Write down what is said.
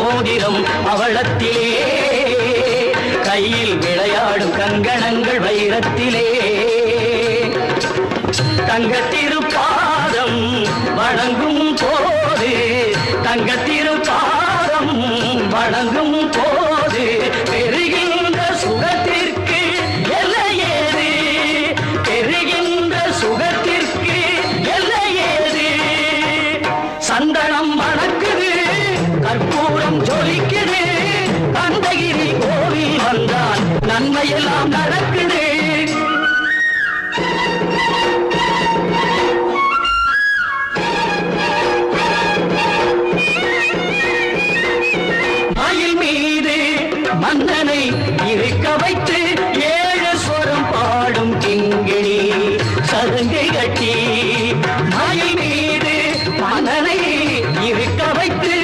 மோதிரம் அவளத்திலே கையில் விளையாடும் கங்கணங்கள் வைரத்திலே. தங்கத்திருப்பாதம் வழங்கும் போது தங்கத்திருப்பாதம் வழங்கும் போது பெறுகின்ற சுகத்திற்கு எல்லையேது? பெறுகின்ற சுகத்திற்கு எல்லையேது? சந்தன நன்மையெல்லாம் நடக்குது. மயில் மீது மன்னனை இருக்க வைத்து ஏழு சொரம் பாடும் கிங்கிணி சதுங்கை கட்டி மயில் மீது மன்னனை இருக்க வைத்து